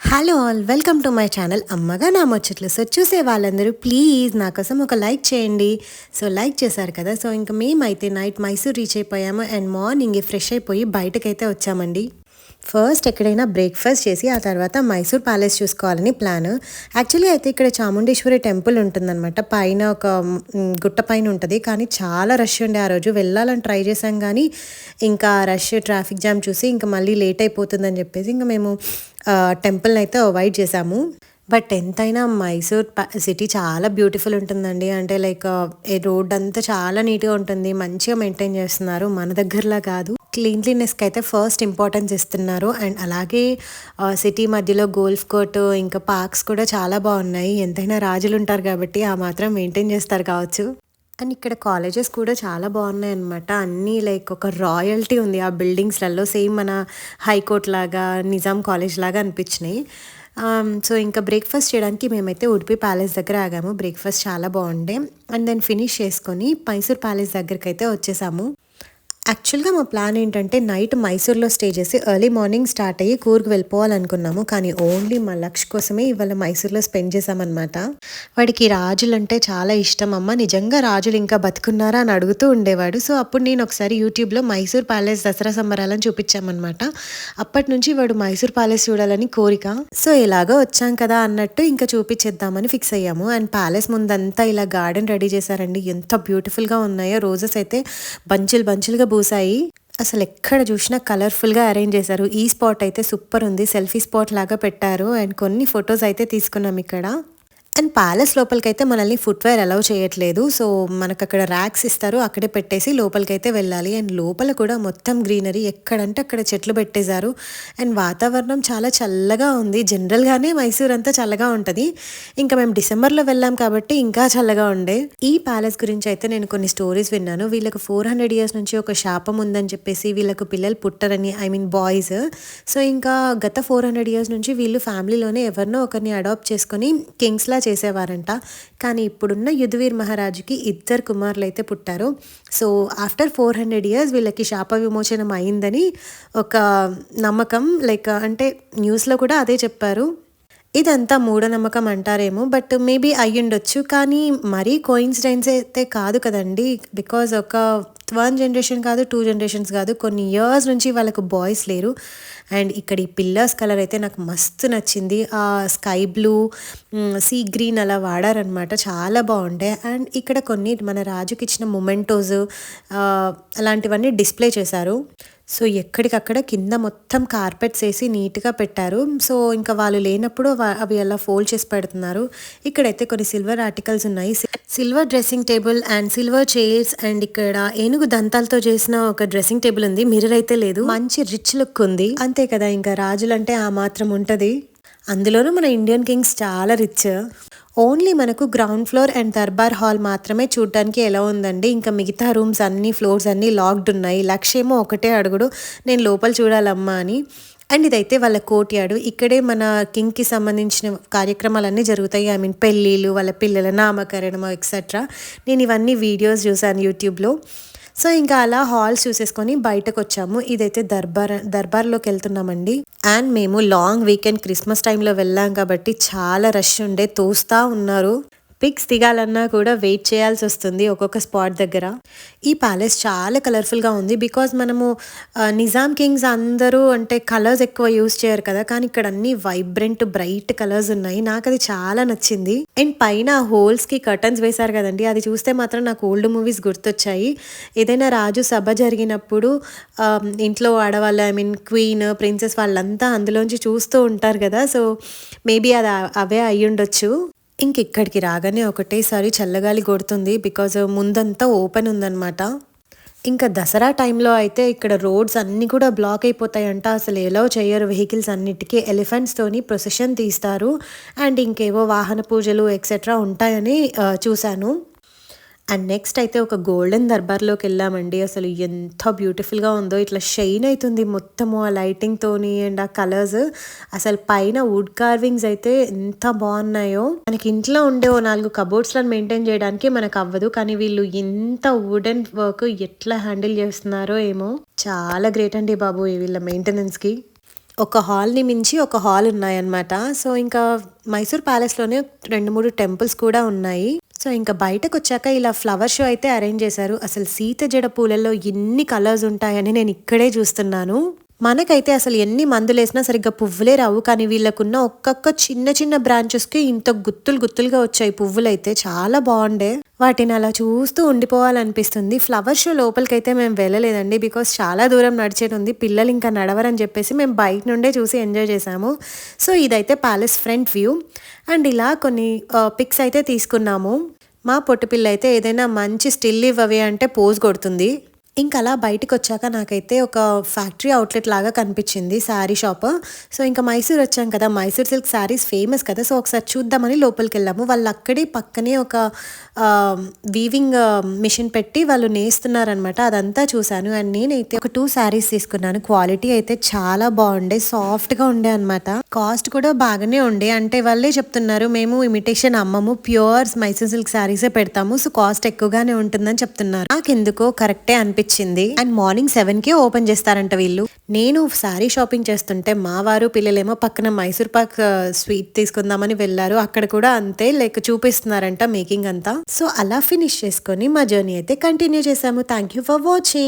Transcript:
Hello all welcome to my channel అమ్మగా నా ముచ్చట్లు సో చూసే వాళ్ళందరూ ప్లీజ్ నా కోసం ఒక లైక్ చేయండి. సో లైక్ చేశారు కదా. సో ఇంకా మేమైతే నైట్ మైసూర్ రీచ్ అయిపోయాము అండ్ మార్నింగ్ ఫ్రెష్ అయిపోయి బయటకైతే వచ్చామండి. ఫస్ట్ ఎక్కడైనా బ్రేక్ఫాస్ట్ చేసి ఆ తర్వాత మైసూర్ ప్యాలెస్ చూసుకోవాలని ప్లాన్. యాక్చువల్లీ అయితే ఇక్కడ చాముండేశ్వరి టెంపుల్ ఉంటుందన్నమాట. పైన ఒక గుట్ట పైన ఉంటుంది. కానీ చాలా రష్ ఉండే ఆ రోజు. వెళ్ళాలని ట్రై చేసాం కానీ ఇంకా రష్ ట్రాఫిక్ జామ్ చూసి ఇంకా మళ్ళీ లేట్ అయిపోతుందని చెప్పేసి ఇంకా మేము టెంపుల్ని అయితే అవాయిడ్ చేసాము బట్ ఎంతైనా మైసూర్ సిటీ చాలా బ్యూటిఫుల్ ఉంటుందండి. అంటే లైక్ ఏ రోడ్ అంతా చాలా నీట్గా ఉంటుంది. మంచిగా మెయింటైన్ చేస్తున్నారు. మన దగ్గరలా కాదు. క్లీన్లీనెస్కి అయితే ఫస్ట్ ఇంపార్టెన్స్ ఇస్తున్నారు. అండ్ అలాగే సిటీ మధ్యలో గోల్ఫ్ కోర్ట్ ఇంకా పార్క్స్ కూడా చాలా బాగున్నాయి. ఎంతైనా రాజులు ఉంటారు కాబట్టి ఆ మాత్రం మెయింటైన్ చేస్తారు కావచ్చు. అండ్ ఇక్కడ కాలేజెస్ కూడా చాలా బాగున్నాయి అనమాట అన్నీ లైక్ ఒక రాయల్టీ ఉంది. ఆ బిల్డింగ్స్లలో సేమ్ మన హైకోర్ట్ లాగా నిజాం కాలేజ్ లాగా అనిపించినాయి. Um, సో ఇంకా బ్రేక్ఫాస్ట్ చేయడానికి మేమైతే ఉడిపి ప్యాలెస్ దగ్గర ఆగాము. బ్రేక్ఫాస్ట్ చాలా బాగుండే. అండ్ దెన్ ఫినిష్ చేసుకొని మైసూర్ ప్యాలెస్ దగ్గరికి అయితే వచ్చేసాము. యాక్చువల్గా మా ప్లాన్ ఏంటంటే నైట్ మైసూర్లో స్టే చేసి ఎర్లీ మార్నింగ్ స్టార్ట్ అయ్యి కూర్గ్ వెళ్ళిపోవాలనుకున్నాము. కానీ ఓన్లీ మా లక్ష్ కోసమే ఇవాళ మైసూర్లో స్పెండ్ చేసామన్నమాట వాడికి రాజులు అంటే చాలా ఇష్టం. అమ్మ నిజంగా రాజులు ఇంకా బతుకున్నారా అని అడుగుతూ ఉండేవాడు. సో అప్పుడు నేను ఒకసారి యూట్యూబ్లో మైసూర్ ప్యాలెస్ దసరా సంబరాలను చూపించామన్నమాట. అప్పటి నుంచి వాడు మైసూర్ ప్యాలెస్ చూడాలని కోరిక. సో ఇలాగో వచ్చాం కదా అన్నట్టు ఇంకా చూపించేద్దామని ఫిక్స్ అయ్యాము. అండ్ ప్యాలెస్ ముందంతా ఇలా గార్డెన్ రెడీ చేశారండి. ఎంత బ్యూటిఫుల్గా ఉన్నాయో. రోజెస్ అయితే బంచులు బంచులుగా పూసాయి అసలు ఎక్కడ చూసినా కలర్ఫుల్గా అరేంజ్ చేశారు. ఈ స్పాట్ అయితే సూపర్ ఉంది. సెల్ఫీ స్పాట్ లాగా పెట్టారు. అండ్ కొన్ని ఫొటోస్ అయితే తీసుకున్నాం ఇక్కడ. అండ్ ప్యాలెస్ లోపలికైతే మనల్ని ఫుట్వేర్ అలౌ చేయట్లేదు. సో మనకు అక్కడ ర్యాక్స్ ఇస్తారు. అక్కడే పెట్టేసి లోపలికైతే వెళ్ళాలి. అండ్ లోపల కూడా మొత్తం గ్రీనరీ ఎక్కడంటే అక్కడ చెట్లు పెట్టేశారు. అండ్ వాతావరణం చాలా చల్లగా ఉంది. జనరల్గానే మైసూర్ అంతా చల్లగా ఉంటుంది. ఇంకా మేము డిసెంబర్లో వెళ్ళాం కాబట్టి ఇంకా చల్లగా ఉండే. ఈ ప్యాలెస్ గురించి అయితే నేను కొన్ని స్టోరీస్ విన్నాను. వీళ్ళకి ఫోర్ హండ్రెడ్ ఇయర్స్ నుంచి ఒక శాపం ఉందని చెప్పేసి వీళ్ళకు పిల్లలు పుట్టరని ఐ మీన్ బాయ్స్. సో ఇంకా గత ఫోర్ హండ్రెడ్ ఇయర్స్ నుంచి వీళ్ళు ఫ్యామిలీలోనే ఎవరినో ఒకరిని అడాప్ట్ చేసుకొని కింగ్స్లా చేసేవారంట. కానీ ఇప్పుడున్న యుధవీర్ మహారాజుకి ఇద్దరు కుమారులు అయితే పుట్టారు. So after four hundred years వీళ్ళకి శాప విమోచనం అయిందని ఒక నమ్మకం లైక్ అంటే న్యూస్లో కూడా అదే చెప్పారు. ఇదంతా మూఢనమ్మకం అంటారేమో బట్ మేబీ అయ్యుండొచ్చు కానీ మరీ కోయిన్సిడెన్స్ అయితే కాదు కదండి. బికాజ్ ఒక వన్ జనరేషన్ కాదు టూ జనరేషన్స్ కాదు కొన్ని ఇయర్స్ నుంచి వాళ్ళకు బాయ్స్ లేరు. అండ్ ఇక్కడ ఈ పిల్లర్స్ కలర్ అయితే నాకు మస్తు నచ్చింది. ఆ స్కై బ్లూ సీ గ్రీన్ అలా వాడారనమాట చాలా బాగుండే. అండ్ ఇక్కడ కొన్ని మన రాజుకి ఇచ్చిన మొమెంటోస్ అలాంటివన్నీ డిస్ప్లే చేశారు. సో ఎక్కడికక్కడ కింద మొత్తం కార్పెట్స్ వేసి నీట్గా పెట్టారు. సో ఇంకా వాళ్ళు లేనప్పుడు అవి అలా ఫోల్డ్ చేసి పెడుతున్నారు. ఇక్కడైతే కొన్ని సిల్వర్ ఆర్టికల్స్ ఉన్నాయి. Silver dressing table and silver chairs and ఇక్కడ ఏనుగు దంతాలతో చేసిన ఒక డ్రెస్సింగ్ టేబుల్ ఉంది. మిర్రర్ అయితే లేదు. మంచి రిచ్ లుక్ ఉంది. అంతే కదా ఇంకా రాజులంటే ఆ మాత్రం ఉంటుంది. అందులోనూ మన ఇండియన్ కింగ్స్ చాలా రిచ్. ఓన్లీ మనకు ground floor and Durbar hall మాత్రమే చూడడానికి ఎలా ఉందండి? ఇంకా మిగతా రూమ్స్ అన్ని ఫ్లోర్స్ అన్ని లాక్డ్ ఉన్నాయి. లక్ష్యేమో ఒకటే అడుగుడు. నేను లోపల చూడాలమ్మా అని. అండ్ ఇదైతే వాళ్ళ కోట్యాడు ఇక్కడే మన కింగ్కి సంబంధించిన కార్యక్రమాలన్నీ జరుగుతాయి. ఐ మీన్ పెళ్ళిళ్ళు వాళ్ళ పిల్లల నామకరణము ఎక్సెట్రా నేను ఇవన్నీ వీడియోస్ చూసాను యూట్యూబ్లో. సో ఇంకా అలా హాల్స్ చూసేసుకొని బయటకు వచ్చాము ఇదైతే దర్బార్ దర్బార్లోకి వెళ్తున్నామండి. అండ్ మేము లాంగ్ వీకెండ్ క్రిస్మస్ టైంలో వెళ్ళాం కాబట్టి చాలా రష్ ఉండే తోస్తా ఉన్నారు. పిక్స్ దిగాలన్నా కూడా వెయిట్ చేయాల్సి వస్తుంది ఒక్కొక్క స్పాట్ దగ్గర. ఈ ప్యాలెస్ చాలా కలర్ఫుల్గా ఉంది బికాజ్ మనము నిజాం కింగ్స్ అందరూ అంటే కలర్స్ ఎక్కువ యూస్ చేయరు కదా కానీ ఇక్కడ అన్ని వైబ్రెంట్ బ్రైట్ కలర్స్ ఉన్నాయి. నాకు అది చాలా నచ్చింది. అండ్ పైన హోల్స్కి కర్టన్స్ వేశారు కదండి అది చూస్తే మాత్రం నాకు ఓల్డ్ మూవీస్ గుర్తొచ్చాయి. ఏదైనా రాజు సభ జరిగినప్పుడు ఇంట్లో ఆడవాళ్ళు ఐ మీన్ క్వీన్ ప్రిన్సెస్ వాళ్ళంతా అందులోంచి చూస్తూ ఉంటారు కదా సో మేబీ అది అవే అయ్యుండొచ్చు. ఇంకెక్కడికి రాగానే ఒకటేసారి చల్లగాలి కొడుతుంది బికాజ్ ముందంతా ఓపెన్ ఉందన్నమాట. ఇంకా దసరా టైంలో అయితే ఇక్కడ రోడ్స్ అన్నీ కూడా బ్లాక్ అయిపోతాయంట. అసలు ఎలా చేయరు వెహికల్స్ అన్నిటికీ ఎలిఫెంట్స్తోని ప్రొసెషన్ తీస్తారు. అండ్ ఇంకేవో వాహన పూజలు ఎక్సెట్రా ఉంటాయని చూశాను. అండ్ నెక్స్ట్ అయితే ఒక గోల్డెన్ దర్బార్లోకి వెళ్ళామండి. అసలు ఎంత బ్యూటిఫుల్గా ఉందో ఇట్లా షైన్ అవుతుంది మొత్తము ఆ లైటింగ్తోని అండ్ ఆ కలర్స్ అసలు పైన వుడ్ కార్వింగ్స్ అయితే ఎంత బాగున్నాయో. మనకి ఇంట్లో ఉండే ఓ నాలుగు కబోర్డ్స్లను మెయింటైన్ చేయడానికి మనకు అవ్వదు. కానీ వీళ్ళు ఎంత వుడెన్ వర్క్ ఎట్లా హ్యాండిల్ చేస్తున్నారో ఏమో. చాలా గ్రేట్ అండి బాబు ఈ వీళ్ళ మెయింటెనెన్స్కి ఒక హాల్ని మించి ఒక హాల్ ఉన్నాయన్నమాట. సో ఇంకా మైసూర్ ప్యాలెస్లోనే రెండు మూడు టెంపుల్స్ కూడా ఉన్నాయి. సో ఇంకా బయటకు వచ్చాక ఇలా ఫ్లవర్ షో అయితే అరేంజ్ చేశారు. అసలు సీత జడ పూలలో ఎన్ని కలర్స్ ఉంటాయని నేను ఇక్కడే చూస్తున్నాను. మనకైతే అసలు ఎన్ని మందులు వేసినా సరిగ్గా పువ్వులే రావు. కానీ వీళ్ళకున్న ఒక్కొక్క చిన్న చిన్న బ్రాంచెస్కి ఇంత గుత్తులు గుత్తులుగా వచ్చాయి పువ్వులు అయితే చాలా బాగుండే. వాటిని అలా చూస్తూ ఉండిపోవాలనిపిస్తుంది. ఫ్లవర్ షో లోపలికైతే మేము వెళ్ళలేదండి. బికాస్ చాలా దూరం నడిచేది ఉంది. పిల్లలు ఇంకా నడవరని చెప్పేసి మేము బయట నుండే చూసి ఎంజాయ్ చేసాము. సో ఇదైతే ప్యాలెస్ ఫ్రంట్ వ్యూ అండ్ ఇలా కొన్ని పిక్స్ అయితే తీసుకున్నాము. మా పొట్టుపిల్ల అయితే ఏదైనా మంచి స్టిల్ ఇవ్వవి అంటే పోజ్ కొడుతుంది. ఇంకా అలా బయటకు వచ్చాక నాకైతే ఒక ఫ్యాక్టరీ అవుట్లెట్ లాగా కనిపించింది శారీ షాప్. సో ఇంకా మైసూర్ వచ్చాం కదా మైసూర్ సిల్క్ శారీస్ ఫేమస్ కదా. సో ఒకసారి చూద్దామని లోపలికి వెళ్ళాము వాళ్ళు అక్కడే పక్కనే ఒక వీవింగ్ మిషన్ పెట్టి వాళ్ళు నేస్తున్నారనమాట అదంతా చూశాను. అండ్ నేనైతే ఒక టూ శారీస్ తీసుకున్నాను. క్వాలిటీ అయితే చాలా బాగుండే సాఫ్ట్గా ఉండే అనమాట కాస్ట్ కూడా బాగానే ఉండే. అంటే వాళ్ళే చెప్తున్నారు మేము ఇమిటేషన్ అమ్మము. ప్యూర్ మైసూర్ సిల్క్ శారీసే పెడతాము. సో కాస్ట్ ఎక్కువగానే ఉంటుందని చెప్తున్నారు. నాకెందుకో కరెక్టే అనిపించింది అండ్ మార్నింగ్ సెవెన్కి ఓపెన్ చేస్తారంట వీళ్ళు. నేను శారీ షాపింగ్ చేస్తుంటే మా వారు పిల్లలేమో పక్కన మైసూర్ పాక్ స్వీట్ తీసుకుందామని వెళ్ళారు. అక్కడ కూడా అంతే లైక్ చూపిస్తున్నారంట మేకింగ్ అంతా. సో అలా ఫినిష్ చేసుకొని మా జర్నీ అయితే కంటిన్యూ చేసాము థ్యాంక్ యూ ఫర్ వాచింగ్